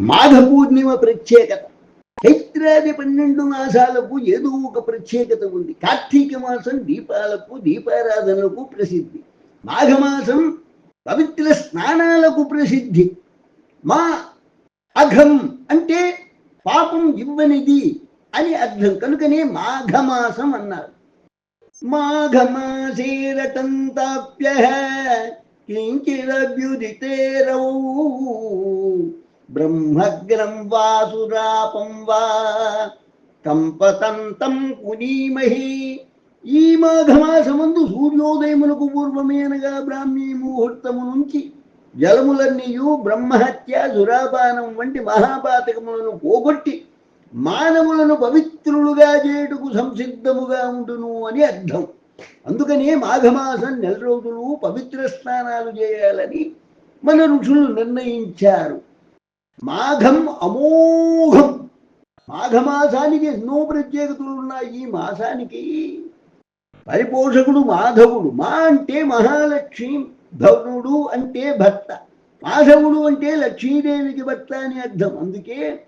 మాఘ పూర్ణిమ ప్రత్యేకత. చైత్రాది పన్నెండు మాసాలకు ఏదో ఒక ప్రత్యేకత ఉంది. కార్తీక మాసం దీపాలకు దీపారాధనలకు ప్రసిద్ధి. మాఘమాసం పవిత్ర స్నానాలకు ప్రసిద్ధి. మా అఘం అంటే పాపం ఇవ్వనిది అని అర్థం. కనుకనే మాఘమాసం అన్నారు. మాఘమాసే మాఘమాసేరటంతాప్య కించిరభ్యుదితేరౌ బ్రహ్మగ్రం వాసురాపం వా. కంపతంతం కునీమహి. ఈ మాఘమాసమందు సూర్యోదయమునకు పూర్వమేనగా బ్రాహ్మీ ముహూర్తము నుంచి జలములన్నీయు బ్రహ్మహత్య సురాపానం వంటి మహాపాతకములను పోగొట్టి మానవులను పవిత్రులుగా చేయుటకు సంసిద్ధముగా ఉండును అని అర్థం. అందుకనే మాఘమాసం నెల రోజులు పవిత్ర స్నానాలు చేయాలని మన ఋషులు నిర్ణయించారు. మాఘం అమోఘం. మాఘమాసానికి ఎన్నో ప్రత్యేకతలు ఉన్నాయి ఈ మాసానికి. పరిపోషకుడు మాధవుడు. మా అంటే మహాలక్ష్మి భవనుడు అంటే భర్త. మాధవుడు అంటే లక్ష్మీదేవికి భర్త అని అర్థం. అందుకే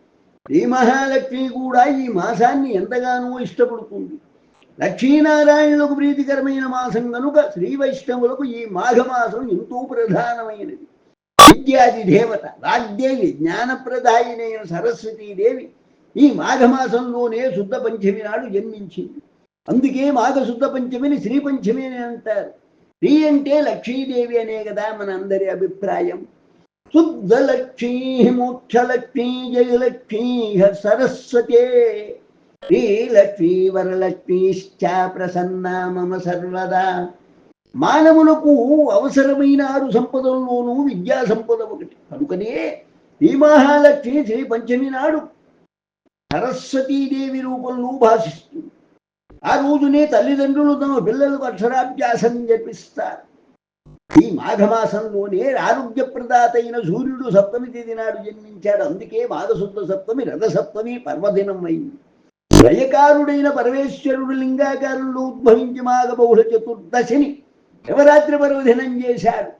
శ్రీ మహాలక్ష్మి కూడా ఈ మాసాన్ని ఎంతగానో ఇష్టపడుతుంది. లక్ష్మీనారాయణులకు ప్రీతికరమైన మాసం కనుక శ్రీ వైష్ణవులకు ఈ మాఘమాసం ఎంతో ప్రధానమైనది. విద్యాది దేవత వాగ్దేవి జ్ఞానప్రదాయినైన సరస్వతీదేవి ఈ మాఘమాసంలోనే శుద్ధ పంచమి నాడు జన్మించింది అందుకే మాఘ శుద్ధ పంచమిని శ్రీ పంచమి అని అంటారు శ్రీ అంటే లక్ష్మీదేవి అనే కదా మన అందరి అభిప్రాయం శుద్ధ లక్ష్మీ మోక్షలక్ష్మీ జయలక్ష్మీ సరస్వతే శ్రీలక్ష్మీ వరలక్ష్మీశ్చ ప్రసన్న మమ సర్వదా మానవులకు అవసరమైన ఆరు సంపదల్లోనూ విద్యా సంపద ఒకటి. కనుకనే ఈ మహాలక్ష్మి శ్రీ పంచమి నాడు సరస్వతీదేవి రూపంలో భాషిస్తుంది. ఆ రోజునే తల్లిదండ్రులు తమ పిల్లలకు అక్షరాభ్యాసం జపిస్తారు ఈ మాఘమాసంలోనే ఆరోగ్యప్రదాత అయిన సూర్యుడు సప్తమి తేదీ నాడు జన్మించాడు. అందుకే మాఘశుద్ధ సప్తమి రథ సప్తమి పర్వదినం అయింది జయకారుడైన పరమేశ్వరుడు లింగాకారంలో ఉద్భవించి మాఘ బహుళ చతుర్దశిని శివరాత్రి పర్వదినం చేశారు.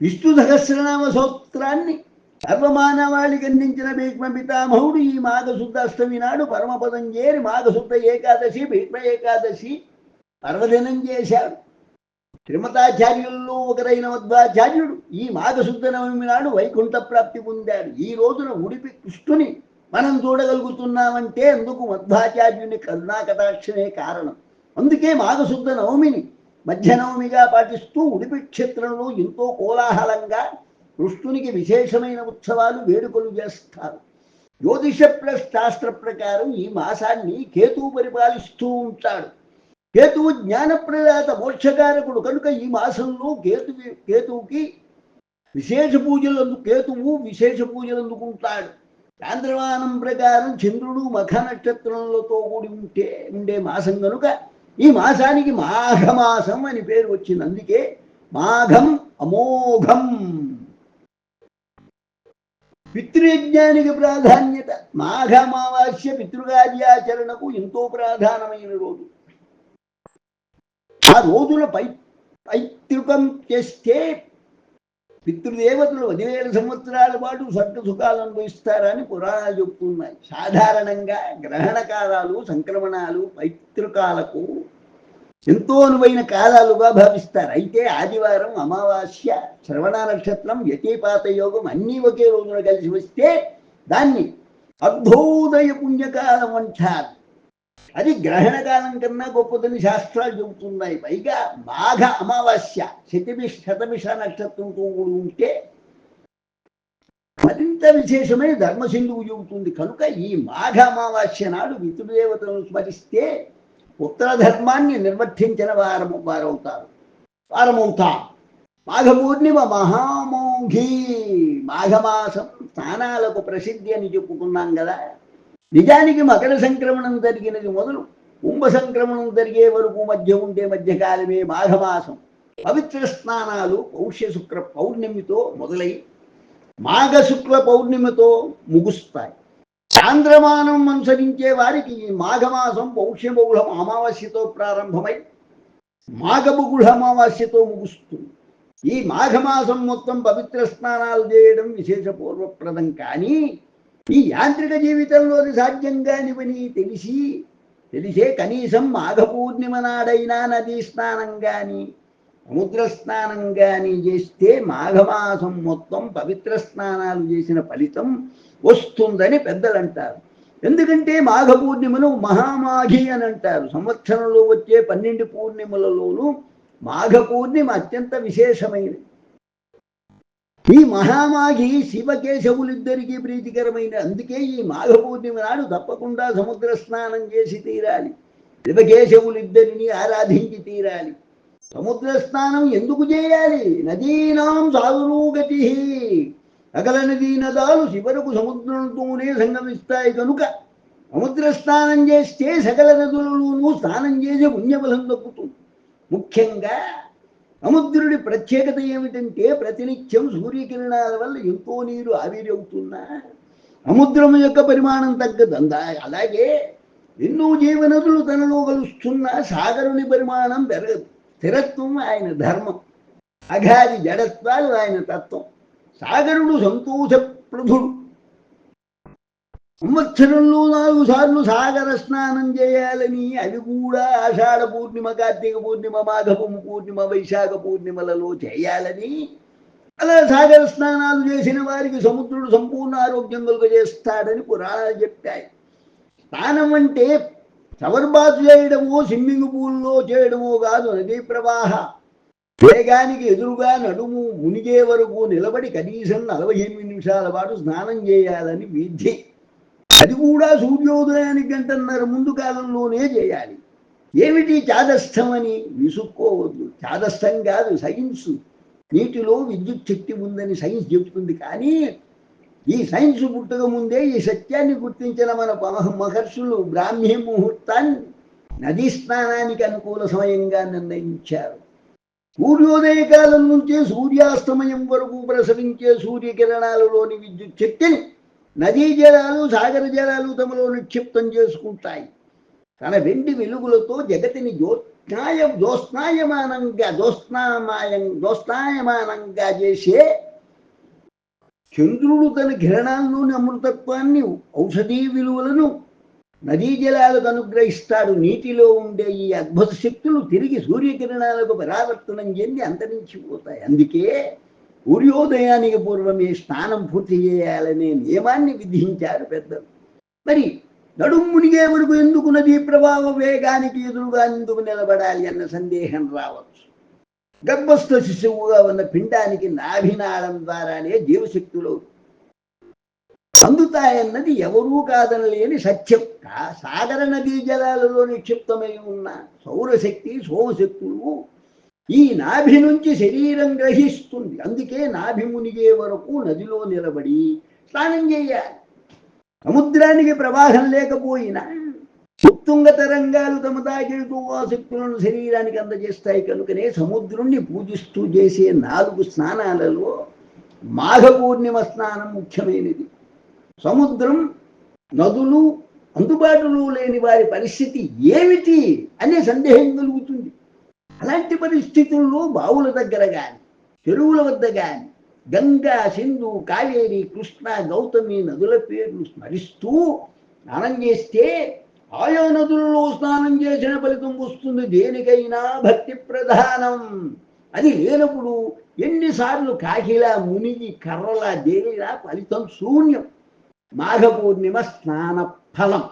విష్ణు సహస్రనామ సూత్రాన్ని సర్వమానవాళికి అందించిన భీష్మ పితామహుడు ఈ మాఘశుద్ధ అష్టమి నాడు పరమపదం చేరి మాఘశుద్ధ ఏకాదశి భీష్మ ఏకాదశి పర్వదినం చేశారు. శ్రీమతాచార్యుల్లో ఒకరైన మధ్వాచార్యుడు ఈ మాఘశుద్ధ నవమి నాడు వైకుంఠ ప్రాప్తి పొందాడు. ఈ రోజున ఉడిపి కృష్ణుని మనం చూడగలుగుతున్నామంటే అందుకు మధ్వాచార్యుని కరుణాకటాక్షమే కారణం. అందుకే మాఘశుద్ధ నవమిని మధ్య నవమిగా పాటిస్తూ ఉడిపి క్షేత్రంలో ఎంతో కోలాహలంగా కృష్ణునికి విశేషమైన ఉత్సవాలు వేడుకలు చేస్తారు. జ్యోతిష ప్లస్ శాస్త్ర ప్రకారం ఈ మాసాన్ని కేతువు పరిపాలిస్తూ ఉంటాడు. కేతువు జ్ఞానప్రదాత మోక్షకారకుడు కనుక ఈ మాసంలో కేతు కేతువుకి విశేష పూజలందు కేతువు విశేష పూజలు అందుకుంటాడు. చాంద్రమానం ప్రకారం చంద్రుడు మఖ నక్షత్రములతో కూడి ఉంటే ఉండే మాసం కనుక ఈ మాసానికి మాఘమాసం అని పేరు వచ్చింది. అందుకే మాఘం అమోఘం. పితృయజ్ఞానికి ప్రాధాన్యత. మాఘమావాస్య పితృకార్యాచరణకు ఎంతో ప్రధానమైన రోజు. ఆ రోజుల పై పైతృకం చేస్తే పితృదేవతలు పదివేల సంవత్సరాల పాటు స్వర్గ సుఖాలు అనుభవిస్తారని పురాణాలు చెప్తున్నాయి. సాధారణంగా గ్రహణ కాలాలు సంక్రమణాలు పైతృకాలకు ఎంతో అనువైన కాలాలుగా భావిస్తారు. అయితే ఆదివారం అమావాస్య శ్రవణ నక్షత్రం వ్యతిపాత యోగం అన్నీ ఒకే రోజున కలిసి వస్తే దాన్ని అర్ధోదయ పుణ్యకాలం అంటారు. అది గ్రహణ కాలం కన్నా గొప్పదని శాస్త్రాలు చెబుతున్నాయి. పైగా మాఘ అమావాస్య శతమిష శతమిష నక్షత్రంతో కూడి ఉంటే మరింత విశేషమైన ధర్మసింధువు చెబుతుంది. కనుక ఈ మాఘ అమావాస్య నాడు పితృదేవతలను స్మరిస్తే ఉత్తర ధర్మాన్ని నిర్వర్తించిన వారము వారవుతారు. వారమవుతాం మాఘ పూర్ణిమ మహామోఘి. మాఘమాసం స్నానాలకు ప్రసిద్ధి అని చెప్పుకున్నాం కదా. నిజానికి మకర సంక్రమణం జరిగినది మొదలు కుంభ సంక్రమణం జరిగే వరకు మధ్య ఉండే మధ్యకాలమే మాఘమాసం. పవిత్ర స్నానాలు పౌష్య శుక్ర పౌర్ణమితో మొదలై మాఘ శుక్ల పౌర్ణిమతో ముగుస్తాయి. చాంద్రమానం అనుసరించే వారికి ఈ మాఘమాసం పౌష్యబహుళం అమావాస్యతో ప్రారంభమై మాఘబుగుళ అమావాస్యతో ముగుస్తుంది. ఈ మాఘమాసం మొత్తం పవిత్ర స్నానాలు చేయడం విశేషపూర్వప్రదం కానీ ఈ యాంత్రిక జీవితంలోని సాధ్యం కానివని తెలిసి తెలిసే కనీసం మాఘ పూర్ణిమ నాడైనా నదీ స్నానం కానీ సముద్ర స్నానం కానీ చేస్తే మాఘమాసం మొత్తం పవిత్ర స్నానాలు చేసిన ఫలితం వస్తుందని పెద్దలు అంటారు ఎందుకంటే మాఘ పూర్ణిమను మహామాఘి అని అంటారు. సంవత్సరంలో వచ్చే పన్నెండు పూర్ణిమలలోనూ మాఘ పూర్ణిమ అత్యంత విశేషమైనది. ఈ మహామాఘి శివకేశవులిద్దరికీ ప్రీతికరమైన అందుకే ఈ మాఘ పూర్ణిమ నాడు తప్పకుండా సముద్ర స్నానం చేసి తీరాలి. శివకేశవులిద్దరిని ఆరాధించి తీరాలి. సముద్ర స్నానం ఎందుకు చేయాలి? నదీనాం సాధురుగతి. సకల నదీ నదాలు చివరకు సముద్రంతోనే సంగమిస్తాయి కనుక సముద్ర స్నానం చేస్తే సకల నదులలోనూ స్నానం చేసే పుణ్యబలం దక్కుతుంది. ముఖ్యంగా సముద్రుడి ప్రత్యేకత ఏమిటంటే ప్రతినిత్యం సూర్యకిరణాల వల్ల ఎంతో నీరు ఆవిరవుతున్నా సముద్రం యొక్క పరిమాణం తగ్గదు. అందా అలాగే ఎన్నో జీవనదులు తనలో కలుస్తున్న సాగరుని పరిమాణం పెరగదు. స్థిరత్వం ఆయన ధర్మం. అఘాది జడత్వాలు ఆయన తత్వం. సాగరుడు సంతోషప్రభుడు సంవత్సరంలో నాలుగు సార్లు సాగర స్నానం చేయాలని అవి కూడా ఆషాఢ పూర్ణిమ కార్తీక పూర్ణిమ మాఘపము పూర్ణిమ వైశాఖ పూర్ణిమలలో చేయాలని. అలా సాగర స్నానాలు చేసిన వారికి సముద్రుడు సంపూర్ణ ఆరోగ్యం కలుగజేస్తాడని పురాణాలు చెప్పాయి. స్నానం అంటే సవర్బాతు చేయడమో స్విమ్మింగ్ పూల్లో చేయడమో కాదు నదీ ప్రవాహ. వేగానికి ఎదురుగా నడుము మునిగే వరకు నిలబడి కనీసం నలభై ఎనిమిది నిమిషాల పాటు స్నానం చేయాలని విధి. అది కూడా సూర్యోదయానికి గంటన్నర ముందు కాలంలోనే చేయాలి. ఏమిటి చాదస్థం అని విసుక్కోవద్దు. చాదస్థం కాదు సైన్స్. నీటిలో విద్యుత్ శక్తి ఉందని సైన్స్ చెబుతుంది. కానీ ఈ సైన్స్ పుట్టక ముందే ఈ సత్యాన్ని గుర్తించిన మన మహర్షులు బ్రాహ్మీ ముహూర్తాన్ని నదీ స్నానానికి అనుకూల సమయంగా నిర్ణయించారు. సూర్యోదయ కాలం నుంచే సూర్యాస్తమయం వరకు ప్రసరించే సూర్యకిరణాలలోని విద్యుత్ శక్తిని నదీ జలాలు సాగర జలాలు తమలో నిక్షిప్తం చేసుకుంటాయి. తన వెండి వెలుగులతో జగతిని జ్యోత్నాయ జ్యోత్స్నాయమానంగా జ్యోత్స్నామాయం జ్యోత్స్నాయమానంగా చేసే చంద్రుడు తన కిరణాల్లోని అమృతత్వాన్ని ఔషధీ విలువలను నదీ జలాలకు అనుగ్రహిస్తాడు. నీటిలో ఉండే ఈ అద్భుత శక్తులు తిరిగి సూర్యకిరణాలకు పరావర్తనం చెంది అంతరించిపోతాయి. అందుకే సూర్యోదయానికి పూర్వమే స్నానం పూర్తి చేయాలనే నియమాన్ని విధించారు పెద్దలు. మరి నడుము మునిగే వరకు ఎందుకు నదీ ప్రభావ వేగానికి ఎదురుగా ఎందుకు నిలబడాలి అన్న సందేహం రావచ్చు. గర్భస్థ శిశువుగా ఉన్న పిండానికి నాభినాళం ద్వారానే జీవశక్తులు అందుతాయన్నది ఎవరూ కాదనలేని సత్యం. సాగర నదీ జలాలలో నిక్షిప్తమై ఉన్న సౌరశక్తి సోమశక్తులు ఈ నాభి నుంచి శరీరం గ్రహిస్తుంది. అందుకే నాభి మునిగే వరకు నదిలో నిలబడి స్నానం చేయాలి. సముద్రానికి ప్రవాహం లేకపోయినా ఉత్తుంగ తరంగాలు తమ తాకిడుతూ ఆ శక్తులను శరీరానికి అందజేస్తాయి. కనుకనే సముద్రుణ్ణి పూజిస్తూ చేసే నాలుగు స్నానాలలో మాఘ పూర్ణిమ స్నానం ముఖ్యమైనది. సముద్రం నదులు అందుబాటులో లేని వారి పరిస్థితి ఏమిటి అనే సందేహం కలుగుతుంది. అలాంటి పరిస్థితుల్లో బావుల దగ్గర కానీ చెరువుల వద్ద కానీ గంగా సింధు కావేరి కృష్ణ గౌతమి నదుల పేర్లు స్మరిస్తూ స్నానం చేస్తే ఆయా నదులలో స్నానం చేసిన ఫలితం వస్తుంది. దేనికైనా భక్తి ప్రధానం. అది లేనప్పుడు ఎన్నిసార్లు కాకిలా మునిగి కర్రలా దేనిలా ఫలితం శూన్యం. మాఘ పూర్ణిమ స్నాన ఫలం.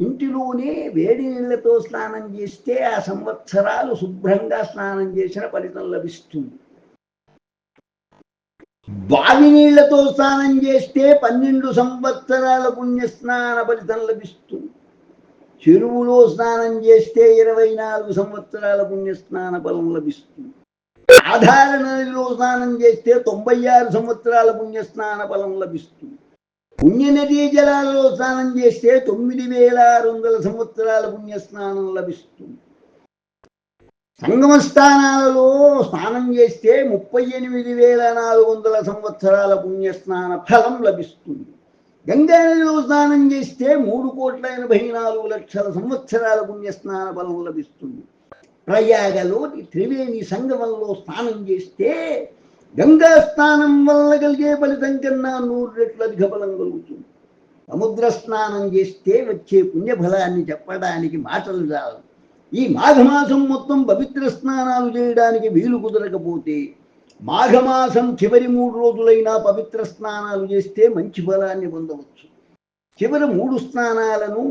ఇంటిలోనే వేడి నీళ్ళతో స్నానం చేస్తే ఆ సంవత్సరాలు శుభ్రంగా స్నానం చేసిన ఫలితం లభిస్తుంది. బావి నీళ్ళతో స్నానం చేస్తే పన్నెండు సంవత్సరాల పుణ్య స్నాన ఫలితం లభిస్తుంది. చెరువులో స్నానం చేస్తే ఇరవై నాలుగు సంవత్సరాల పుణ్య స్నాన ఫలం లభిస్తుంది. సాధారణ నదిలో స్నానం చేస్తే తొంభై ఆరు సంవత్సరాల పుణ్య స్నాన ఫలం లభిస్తుంది. పుణ్య నదీ జలాలలో స్నానం చేస్తే తొమ్మిది వేల ఆరు వందల సంవత్సరాల పుణ్య స్నానం లభిస్తుంది. సంగమ స్థానాలలో స్నానం చేస్తే ముప్పై ఎనిమిది వేల నాలుగు వందల సంవత్సరాల పుణ్య స్నాన ఫలం లభిస్తుంది. గంగా నదిలో స్నానం చేస్తే మూడు కోట్ల ఎనభై నాలుగు లక్షల సంవత్సరాల పుణ్య స్నాన ఫలం లభిస్తుంది. ప్రయాగలోని త్రివేణి సంగమంలో స్నానం చేస్తే గంగా స్నానం వల్ల కలిగే ఫలితం కన్నా నూరు రెట్లు అధిక బలం కలుగుతుంది. సముద్ర స్నానం చేస్తే వచ్చే పుణ్యఫలాన్ని చెప్పడానికి మాటలు చాలు ఈ మాఘమాసం మొత్తం పవిత్ర స్నానాలు చేయడానికి వీలు కుదరకపోతే మాఘమాసం చివరి మూడు రోజులైనా పవిత్ర స్నానాలు చేస్తే మంచి ఫలాన్ని పొందవచ్చు. చివరి మూడు స్నానాలను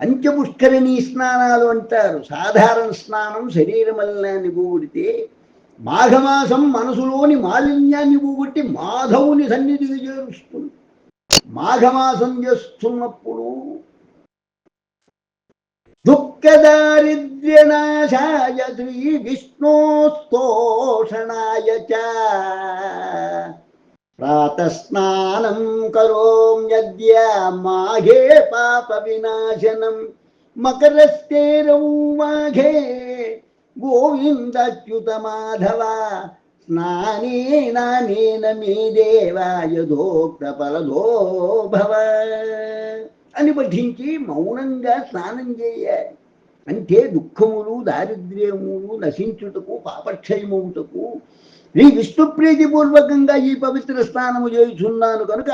అంత్యపుష్కరిణీ స్నానాలు అంటారు. సాధారణ స్నానం శరీర మలినాన్ని పోగొడితే మాఘమాసం మనసులోని మాలిన్యాన్ని పోగొట్టి మాధవుని సన్నిధికి చేరుస్తుంది మాఘమాసం చేస్తున్నప్పుడు దుఃఖదారిద్ర్యనాశాయ శ్రీ విష్ణోస్తోషణాయ చ. ప్రాతస్నానం కరోమ్యద్య మాఘే పాప వినాశనం. మకరస్థేరౌ మాఘే గోవిందచ్యుత మాధవ స్నానేనానేన మే దేవా యథోక్త పరదో భవ. అని పఠించి మౌనంగా స్నానం చేయాలి అంటే దుఃఖములు దారిద్ర్యములు నశించుటకు పాపక్షయమవుటకు నీ విష్ణుప్రీతిపూర్వకంగా ఈ పవిత్ర స్నానము చేయుచున్నాను కనుక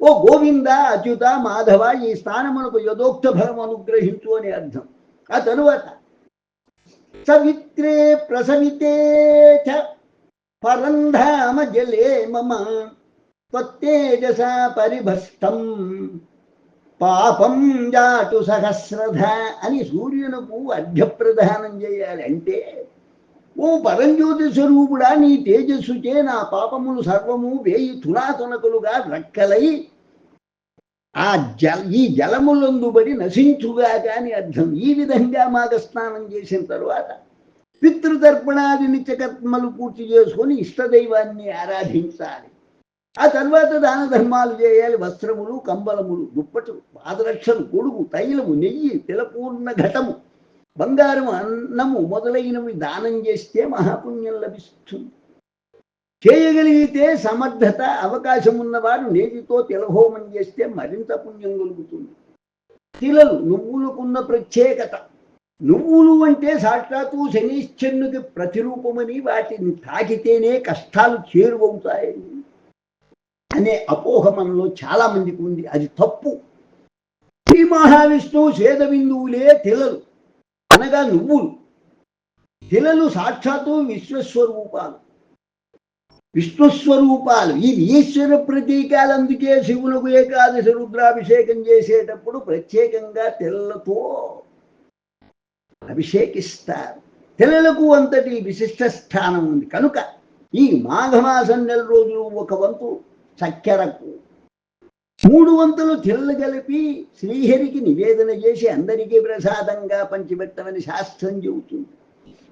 ఓ గోవింద అచ్యుత మాధవ ఈ స్థానమునకు యథోక్త ఫలం అనుగ్రహించు అని అర్థం. ఆ తరువాత సవిత్రే ప్రసవితే చ. పరంధామ జలే మమ. త్వత్తేజస పరిభస్తం పాపం జాటు సహస్రధ అని సూర్యునకు అర్ఘ్యప్రదానం చేయాలి అంటే ఓ పరంజ్యోతి స్వరూపుడా నీ తేజస్సుచే నా పాపములు సర్వము వేయి తునాతునకులుగా రక్కలై ఆ జల ఈ జలములందుబడి నశించుగా కానీ అర్థం. ఈ విధంగా మాఘ స్నానం చేసిన తరువాత పితృతర్పణాది నిత్యకర్మలు పూర్తి చేసుకొని ఇష్టదైవాన్ని ఆరాధించాలి. ఆ తర్వాత దాన ధర్మాలు చేయాలి. వస్త్రములు కంబలములు దుప్పట్లు పాదరక్షలు గొడుగు తైలము నెయ్యి తిలపూర్ణ ఘటము బంగారం అన్నము మొదలైనవి దానం చేస్తే మహాపుణ్యం లభిస్తుంది. చేయగలిగితే సమర్థత అవకాశం ఉన్నవారు నేతితో తిలహోమం చేస్తే మరింత పుణ్యం కలుగుతుంది. తిలలు నువ్వులకున్న ప్రత్యేకత. నువ్వులు అంటే సాక్షాత్తు శనీశ్చరునికి ప్రతిరూపమని వాటిని తాకితేనే కష్టాలు చేరువవుతాయని అనే అపోహ మనలో చాలా మందికి ఉంది. అది తప్పు. శ్రీ మహావిష్ణువు శ్వేత బిందువులే తిలలు. అనగా నువ్వులు. తిలలు సాక్షాత్తు విశ్వస్వరూపాలు. విష్ణుస్వరూపాలు ఇవి ఈశ్వర ప్రతీకాలు అందుకే శివునకు ఏకాదశి రుద్రాభిషేకం చేసేటప్పుడు ప్రత్యేకంగా తెల్లతో అభిషేకిస్తారు. తెల్లలకు అంతటి విశిష్ట స్థానం ఉంది. కనుక ఈ మాఘమాసం నెల రోజులు ఒక వంతు చక్కెరకు. మూడు వంతులు తెల్ల కలిపి శ్రీహరికి నివేదన చేసి అందరికీ ప్రసాదంగా పంచిపెట్టమని శాస్త్రం చెబుతుంది.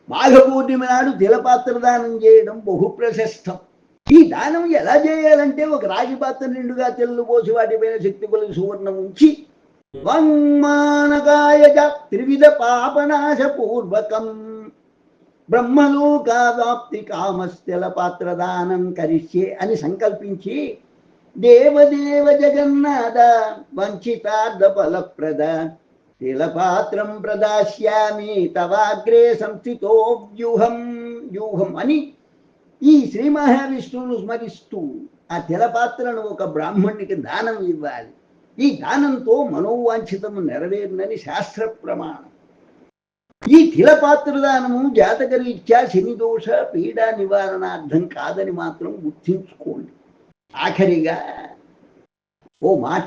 మాఘ పూర్ణిమ నాడు తిలపాత్ర దానం చేయడం బహు ప్రశస్తం ఈ దానం ఎలా చేయాలంటే ఒక రాగి పాత్ర నిండుగా తెల్లు పోసి వాటిపైన శక్తి కొలిసి సువర్ణం ఉంచి వాంగ్మానకాయ త్రివిధ పాపనాశ పూర్వకం బ్రహ్మలోకావాప్తి కామస్థల పాత్రదానం కరిష్యే అని సంకల్పించి దేవదేవ జగన్నాథ వంచితార్థ ఫలప్రద తిలపాత్రం ప్రదాస్యామి తవాగ్రే సంస్థితో వ్యూహం వ్యూహం అని ఈ శ్రీ మహావిష్ణువును స్మరిస్తూ ఆ తెలపాత్రను ఒక బ్రాహ్మణునికి దానం ఇవ్వాలి. ఈ దానంతో మనోవాంఛితము నెరవేరునని శాస్త్ర ప్రమాణం. ఈ తిలపాత్ర దానము జాతకరీత్యా శని దోష పీడా నివారణార్థం కాదని మాత్రం గుర్తించుకోండి. ఆఖరిగా ఓ మాట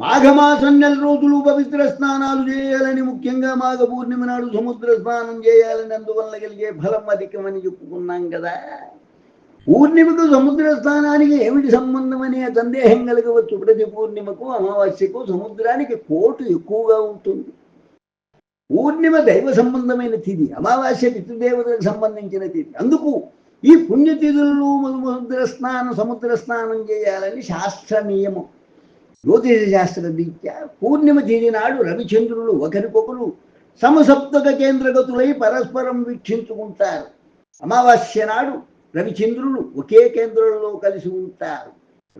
మాఘమాసం నెల రోజులు పవిత్ర స్నానాలు చేయాలని ముఖ్యంగా మాఘ పూర్ణిమ నాడు సముద్ర స్నానం చేయాలని అందువల్ల కలిగే ఫలం అధికమని చెప్పుకున్నాం కదా. పూర్ణిమకు సముద్ర స్నానానికి ఏమిటి సంబంధం అనే సందేహం కలగవచ్చు. ప్రతి పూర్ణిమకు అమావాస్యకు సముద్రానికి కోటు ఎక్కువగా ఉంటుంది. పూర్ణిమ దైవ సంబంధమైన తిథి అమావాస్య పితృదేవతలకు సంబంధించిన తిథి. అందుకు ఈ పుణ్యతిథులు సముద్ర స్నానం సముద్ర స్నానం చేయాలని శాస్త్ర నియమం. జ్యోతిష శాస్త్ర రీత్యా పూర్ణిమ తిథి రవిచంద్రులు ఒకరికొకరు సమసప్తక కేంద్రగతులై పరస్పరం వీక్షించుకుంటారు. అమావాస్య నాడు రవిచంద్రులు ఒకే కేంద్రంలో కలిసి ఉంటారు.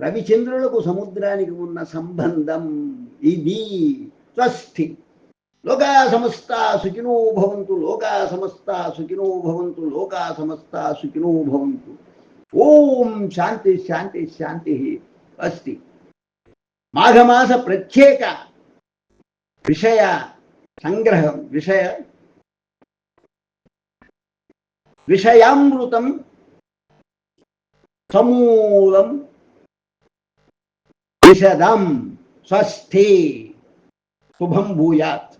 రవిచంద్రులకు సముద్రానికి ఉన్న సంబంధం ఇది. స్వస్తి. లోకా సమస్త సుఖినో భవంతు లోకా సమస్త సుఖినో భవంతు లోకా సమస్త సుఖినో భవంతు. ఓం శాంతి శాంతి శాంతి అస్తి మాఘమాస ప్రత్యేక విషయ సంగ్రహం విషయ విషయామృతం సమూలం విశదం స్వస్తి శుభం భూయాత్.